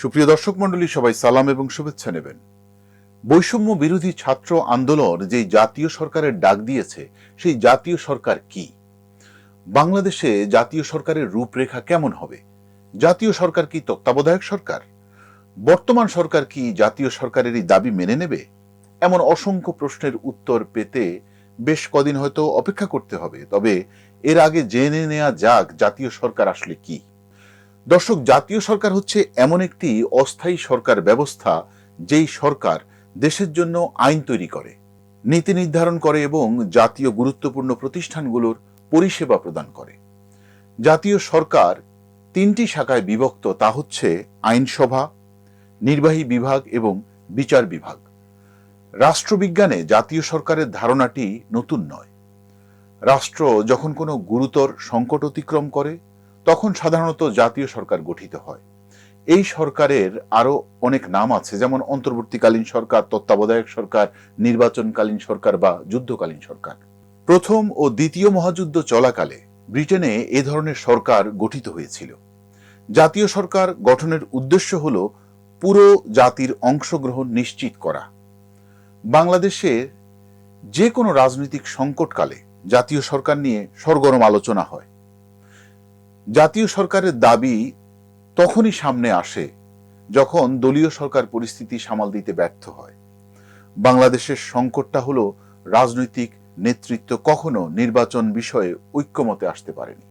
সুপ্রিয় দর্শক মণ্ডলী, সবাই সালাম এবং শুভেচ্ছা নেবেন। বৈষম্য বিরোধী ছাত্র আন্দোলন যে জাতীয় সরকারের ডাক দিয়েছে, সেই জাতীয় সরকার কি? বাংলাদেশে জাতীয় সরকারের রূপরেখা কেমন হবে? জাতীয় সরকার কি তত্ত্বাবধায়ক সরকার? বর্তমান সরকার কি জাতীয় সরকারেরই দাবি মেনে নেবে? এমন অসংখ্য প্রশ্নের উত্তর পেতে বেশ কদিন হয়তো অপেক্ষা করতে হবে, তবে এর আগে জেনে নেওয়া যাক জাতীয় সরকার আসলে কি। দর্শক, জাতীয় সরকার হচ্ছে এমন একটি অস্থায়ী সরকার ব্যবস্থা যেই সরকার দেশের জন্য আইন তৈরি করে, নীতি নির্ধারণ করে এবং জাতীয় গুরুত্বপূর্ণ প্রতিষ্ঠানগুলোর পরিষেবা প্রদান করে। জাতীয় সরকার তিনটি শাখায় বিভক্ত, তা হচ্ছে আইনসভা, নির্বাহী বিভাগ এবং বিচার বিভাগ। রাষ্ট্রবিজ্ঞানে জাতীয় সরকারের ধারণাটি নতুন নয়। রাষ্ট্র যখন কোনো গুরুতর সংকট অতিক্রম করে তখন সাধারণত জাতীয় সরকার গঠিত হয়। এই সরকারের আরও অনেক নাম আছে, যেমন অন্তর্বর্তীকালীন সরকার, তত্ত্বাবধায়ক সরকার, নির্বাচনকালীন সরকার বা যুদ্ধকালীন সরকার। প্রথম ও দ্বিতীয় মহাযুদ্ধ চলাকালে ব্রিটেনে এ ধরনের সরকার গঠিত হয়েছিল। জাতীয় সরকার গঠনের উদ্দেশ্য হল পুরো জাতির অংশগ্রহণ নিশ্চিত করা। বাংলাদেশে যে কোনো রাজনৈতিক সংকটকালে জাতীয় সরকার নিয়ে সরগরম আলোচনা হয়। জাতীয় সরকারের দাবি তখনই সামনে আসে যখন দলীয় সরকার পরিস্থিতি সামাল দিতে ব্যর্থ হয়। বাংলাদেশের সংকটটা হলো রাজনৈতিক নেতৃত্ব কখনো নির্বাচন বিষয়ে ঐক্যমতে আসতে পারেনি।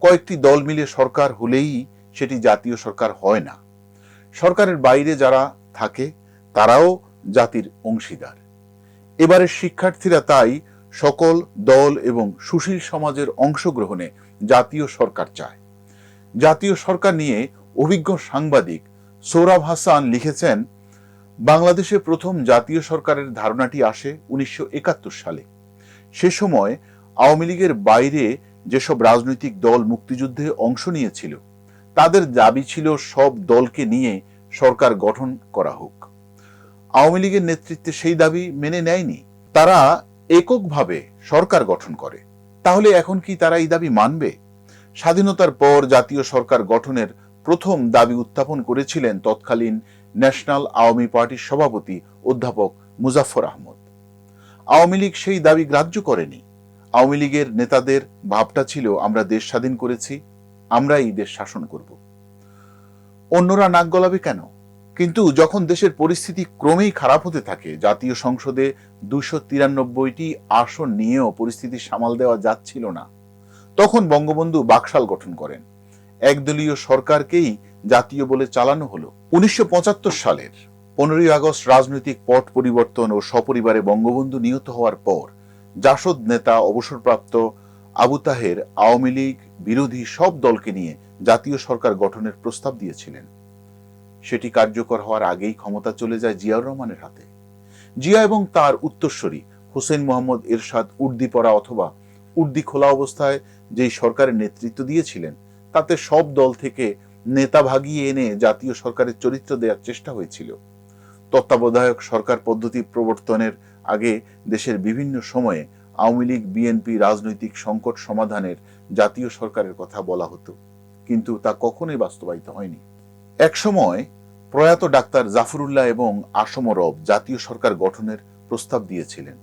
কয়েকটি দল মিলে সরকার হলেই সেটি জাতীয় সরকার হয় না। সরকারের বাইরে যারা থাকে, তারাও জাতির অংশীদার। এবারের শিক্ষার্থীরা তাই সকল দল এবং সুশীল সমাজের অংশগ্রহণে জাতীয় সরকার চায়। জাতীয় সরকার নিয়ে অভিজ্ঞ সাংবাদিক সৌরভ হাসান লিখেছেন, বাংলাদেশে প্রথম জাতীয় সরকারের ধারণাটি আসে উনিশশো একাত্তর সালে। সে সময় আওয়ামী লীগের বাইরে যেসব রাজনৈতিক দল মুক্তিযুদ্ধে অংশ নিয়েছিল, তাদের দাবি ছিল সব দলকে নিয়ে সরকার গঠন করা হোক। আওয়ামী লীগের নেতৃত্বে সেই দাবি মেনে নেয়নি। তারা এককভাবে সরকার গঠন করে। তাহলে এখন কি তারা এই দাবি মানবে? স্বাধীনতার পর জাতীয় সরকার গঠনের প্রথম দাবি উত্থাপন করেছিলেন তৎকালীন ন্যাশনাল আওয়ামী পার্টির সভাপতি অধ্যাপক মুজাফর আহমদ। আওয়ামী লীগ সেই দাবি গ্রাহ্য করেনি। আওয়ামী লীগের নেতাদের ভাবটা ছিল, আমরা দেশ স্বাধীন করেছি আমরা এই দেশ শাসন করব। অন্যরা নাক গলাবে কেন? কিন্তু যখন দেশের পরিস্থিতি ক্রমেই খারাপ হতে থাকে, জাতীয় সংসদে দুশো তিরানব্বইটি আসন নিয়েও পরিস্থিতি সামাল দেওয়া যাচ্ছিল না, তখন বঙ্গবন্ধু বাকশাল গঠন করেন। একদলীয় সরকারকেই জাতীয় বলে চালানো হলো। উনিশশো পঁচাত্তর সালের পনেরোই আগস্ট রাজনৈতিক পট পরিবর্তন ও সপরিবারে বঙ্গবন্ধু নিহত হওয়ার পর, জাসদ নেতা অবসরপ্রাপ্ত আবু তাহের আওয়ামী লীগ বিরোধী সব দলকে নিয়ে জাতীয় সরকার গঠনের প্রস্তাব দিয়েছিলেন। সেটি কার্যকর হওয়ার আগেই ক্ষমতা চলে যায় জিয়াউর রহমানের হাতে। জিয়া এবং তার উত্তরসূরি হোসেন মোহাম্মদ এরশাদ উর্দি পরা অথবা উর্দি খোলা অবস্থায় যেই সরকারের নেতৃত্ব দিয়েছিলেন, তাতে সব দল থেকে নেতা ভাগিয়ে এনে জাতীয় সরকারের চরিত্র দেওয়ার চেষ্টা হয়েছিল। তত্ত্বাবধায়ক সরকার পদ্ধতি প্রবর্তনের আগে দেশের বিভিন্ন সময়ে আওয়ামী লীগ, বিএনপি রাজনৈতিক সংকট সমাধানের জাতীয় সরকারের কথা বলা হতো, কিন্তু তা কখনোই বাস্তবায়িত হয়নি। একসময় প্রয়াত ডাক্তার জাফরুল্লাহ এবং আসম রব জাতীয় সরকার গঠনের প্রস্তাব দিয়েছিলেন।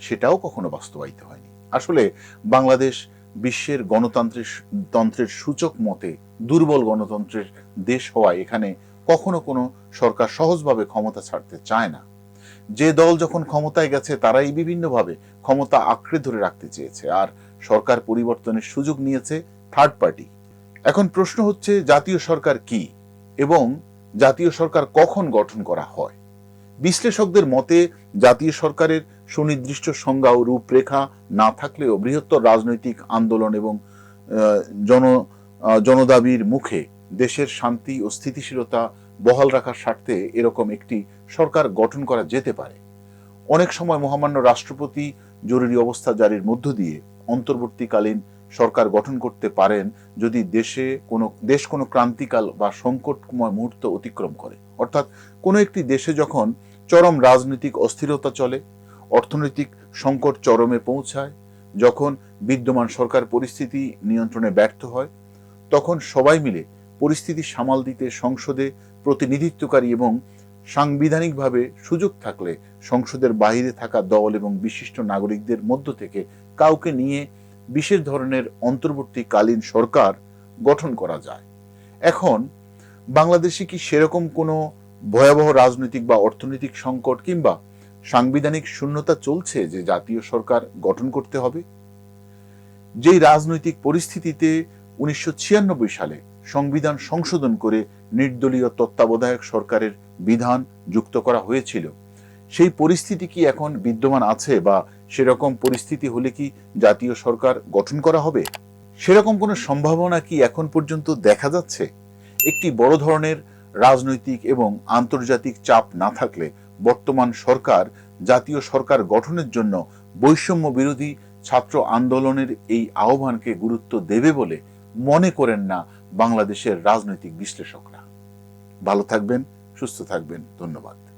সেটাও কখনো বাস্তবায়িত হয়নি। আসলে বাংলাদেশ বিশ্বের গণতন্ত্রের তন্ত্রের সূচক মতে দুর্বল গণতন্ত্রের দেশ হওয়ায় এখানে কখনো কোনো সরকার সহজভাবে ক্ষমতা ছাড়তে চায় না। যে দল যখন ক্ষমতায় গেছে, তারাই বিভিন্নভাবে ক্ষমতা আঁকড়ে ধরে রাখতে চেয়েছে আর সরকার পরিবর্তনের সুযোগ নিয়েছে থার্ড পার্টি এখন প্রশ্ন হচ্ছে, জাতীয় সরকার কি? এবং জাতীয় সরকার কখন গঠন করা হয়। বিশ্লেষকদের মতে, জাতীয় সরকারের সুনির্দিষ্ট সংজ্ঞা ও রূপরেখা না থাকলেও বৃহত্তর রাজনৈতিক আন্দোলন এবং জন জনদাবির মুখে দেশের শান্তি ও স্থিতিশীলতা বহাল রাখার স্বার্থে এরকম একটি সরকার গঠন করা যেতে পারে। অনেক সময় মহামান্য রাষ্ট্রপতি জরুরি অবস্থা জারির মধ্য দিয়ে অন্তর্বর্তীকালীন সরকার গঠন করতে পারেন যদি দেশে কোনো, দেশ কোনো ক্রান্তিকাল বা সংকটময় মুহূর্ত অতিক্রম করে। অর্থাৎ কোনো একটি দেশে যখন চরম রাজনৈতিক অস্থিরতা চলে, অর্থনৈতিক সংকট চরমে পৌঁছায়, যখন বিদ্যমান সরকার পরিস্থিতি নিয়ন্ত্রণে ব্যর্থ হয়, তখন সবাই মিলে পরিস্থিতি সামাল দিতে সংসদে প্রতিনিধিত্বকারী এবং সাংবিধানিকভাবে সুযোগ থাকলে সংসদের বাইরে থাকা দল এবং বিশিষ্ট নাগরিকদের মধ্য থেকে কাউকে নিয়ে বিশেষ ধরনের অন্তর্বর্তীকালীন সরকার গঠন করা যায়। এখন, বাংলাদেশে কি সেরকম কোনো ভয়াবহ রাজনৈতিক বা অর্থনৈতিক সংকট কিংবা সাংবিধানিক শূন্যতা চলছে যে জাতীয় সরকার গঠন করতে হবে? যেই রাজনৈতিক পরিস্থিতিতে উনিশশো ছিয়ানব্বই সালে সংবিধান সংশোধন করে নির্দলীয় তত্ত্বাবধায়ক সরকারের বিধান যুক্ত করা হয়েছিল, সেই পরিস্থিতি কি এখন বিদ্যমান আছে বা সেরকম পরিস্থিতি হলে কি জাতীয় সরকার গঠন করা হবে? সেরকম কোনো সম্ভাবনা কি এখন পর্যন্ত দেখা যাচ্ছে? একটি বড় ধরনের রাজনৈতিক এবং আন্তর্জাতিক চাপ না থাকলে বর্তমান সরকার জাতীয় সরকার গঠনের জন্য বৈষম্য বিরোধী ছাত্র আন্দোলনের এই আহ্বানকে গুরুত্ব দেবে বলে মনে করেন না বাংলাদেশের রাজনৈতিক বিশ্লেষকরা। ভালো থাকবেন, সুস্থ থাকবেন। ধন্যবাদ।